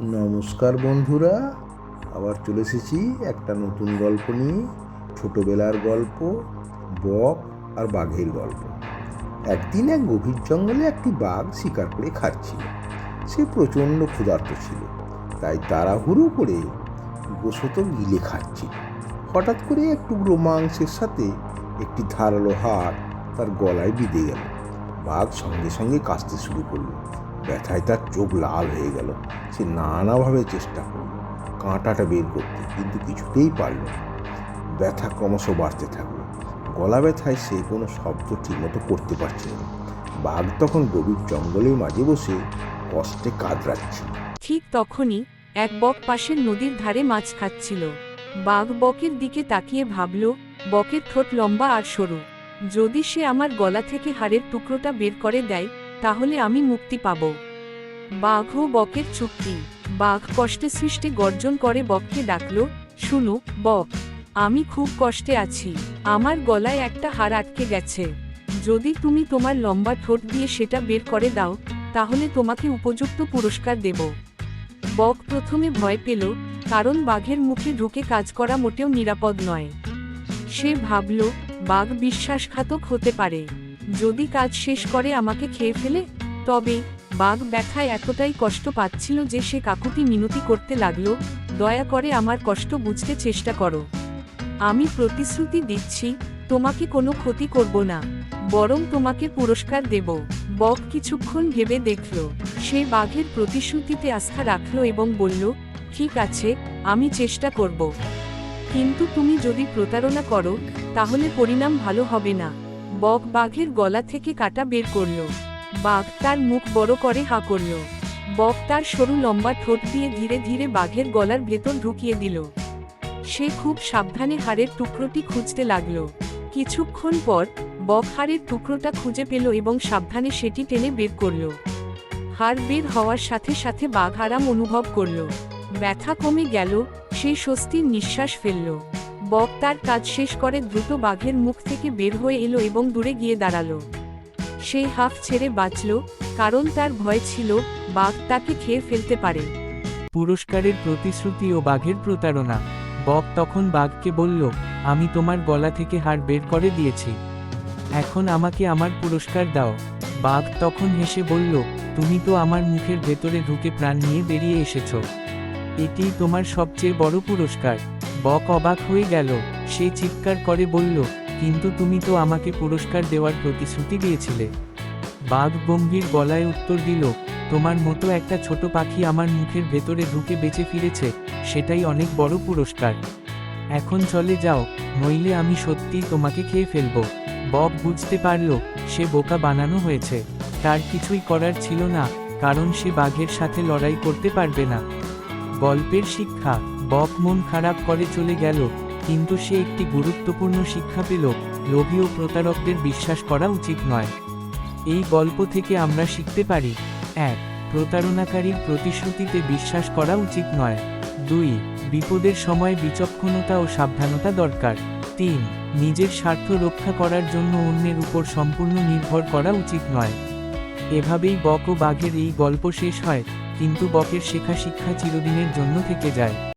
নমস্কার বন্ধুরা, আবার চলে এসেছি একটা নতুন গল্প নিয়ে, ছোটবেলার গল্প, বক আর বাঘের গল্প। একদিন এক গভীর জঙ্গলে একটি বাঘ শিকার করে খাচ্ছিল। সে প্রচণ্ড ক্ষুধার্ত ছিল, তাই তাড়াহুড়ো করে গোশত গিলে খাচ্ছিল। হঠাৎ করে এক টুকরো মাংসের সাথে একটি ধারালো হাড় তার গলায় বিঁধে গেল। বাঘ সঙ্গে সঙ্গে কাশতে শুরু করল। ব্যথায় তার চোখ লাল হয়ে গেল। সে নানাভাবে চেষ্টা করল। কাঁটাটা বের করতে, কিন্তু কিছুতেই পারল না। ব্যথা ক্রমশ বাড়তে থাকল। গলা ব্যথায় সে কোনো শব্দ ঠিকমতো করতে পারছিল না। বাঘ তখন গভীর জঙ্গলের মাঝে বসে কষ্টে কাতরাচ্ছিল। ঠিক তখনই এক বক পাশের নদীর ধারে মাছ খাচ্ছিল। বাঘ বকের দিকে তাকিয়ে ভাবল, বকের ঠোঁট লম্বা আর সরু। যদি সে আমার গলা থেকে হাড়ের টুকরোটা বের করে দেয় তাহলে আমি মুক্তি পাব। বাঘ ও বকের চুক্তি। বাঘ কষ্টে সৃষ্টে গর্জন করে বককে ডাকল, শুনো, বক, আমি খুব কষ্টে আছি। আমার গলায় একটা হাড় আটকে গেছে। যদি তুমি তোমার লম্বা ঠোঁট দিয়ে সেটা বের করে দাও, তাহলে তোমাকে উপযুক্ত পুরস্কার দেব বক প্রথমে ভয় পেল, কারণ বাঘের মুখে ঢুকে কাজ করা মোটেও নিরাপদ নয়। সে ভাবল, বাঘ বিশ্বাসঘাতক হতে পারে। যদি কাজ শেষ করে আমাকে খেয়ে ফেলে, তবে বাঘ ব্যথায় এতটাই কষ্ট পাচ্ছিল যে সে কাকুতি মিনতি করতে লাগল, দয়া করে আমার কষ্ট বুঝতে চেষ্টা করো। আমি প্রতিশ্রুতি দিচ্ছি, তোমাকে কোনো ক্ষতি করব না, বরং তোমাকে পুরস্কার দেব। বক কিছুক্ষণ ভেবে দেখল, সে বাঘের প্রতিশ্রুতিতে আস্থা রাখল এবং বলল, ঠিক আছে, আমি চেষ্টা করব। কিন্তু তুমি যদি প্রতারণা করো, তাহলে পরিণাম ভালো হবে না। বক বাঘের গলা থেকে কাটা বের করল। বাঘ তার মুখ বড় করে হা করল। বক তার সরু লম্বা ঠোঁট দিয়ে ধীরে ধীরে বাঘের গলার ভেতর ঢুকিয়ে দিল। সে খুব সাবধানে হাড়ের টুকরোটি খুঁজতে লাগল। কিছুক্ষণ পর, বক হাড়ের টুকরোটা খুঁজে পেল এবং সাবধানে সেটি টেনে বের করল। হাড় বের হওয়ার সাথে সাথে বাঘ আরাম অনুভব করল। ব্যথা কমে গেল, সে স্বস্তির নিঃশ্বাস ফেলল। বক তার কাজ শেষ করে দ্রুত বাঘের মুখ থেকে বের হয়ে এলো এবং দূরে গিয়ে দাঁড়াল। সে হাফ ছেড়ে বাঁচল, কারণ তার ভয় ছিল বাঘ তাকে খেয়ে ফেলতে পারে। পুরস্কারের প্রতিশ্রুতি ও বাঘের প্রতারণা। বক তখন বাঘকে বলল, আমি তোমার গলা থেকে হাড় বের করে দিয়েছি। এখন আমাকে আমার পুরস্কার দাও। বাঘ তখন হেসে বলল, তুমি তো আমার মুখের ভেতরে ঢুকে প্রাণ নিয়ে বেরিয়ে এসেছ। এটিই তোমার সবচেয়ে বড় পুরস্কার। বক অবাক হয়ে গেল। সে চিৎকার করে বলল, কিন্তু তুমি তো আমাকে পুরস্কার দেওয়ার প্রতিশ্রুতি দিয়েছিলে। বাঘ গম্ভীর গলায় উত্তর দিল, তোমার মতো একটা ছোট পাখি আমার মুখের ভেতরে ঢুকে বেঁচে ফিরেছে, সেটাই অনেক বড় পুরস্কার। এখন চলে যাও, নইলে আমি সত্যিই তোমাকে খেয়ে ফেলব। বব বুঝতে পারল, সে বোকা বানানো হয়েছে। তার কিছুই করার ছিল না, কারণ সে বাঘের সাথে লড়াই করতে পারবে না। গল্পের শিক্ষা বক মন খারাপ করে চলে গেল, কিন্তু সে একটি গুরুত্বপূর্ণ শিক্ষা পেল, লোভী ও প্রতারকদের বিশ্বাস করা উচিত নয়। এই গল্প থেকে আমরা শিখতে পারি, এক, প্রতারণাকারীর প্রতিশ্রুতিতে বিশ্বাস করা উচিত নয়। দুই, বিপদের সময় বিচক্ষণতা ও সাবধানতা দরকার। তিন, নিজের স্বার্থ রক্ষা করার জন্য অন্যের উপর সম্পূর্ণ নির্ভর করা উচিত নয়। এভাবেই বক ও বাঘের এই গল্প শেষ হয়, কিন্তু বকের শেখা শিক্ষা চিরদিনের জন্য থেকে যায়।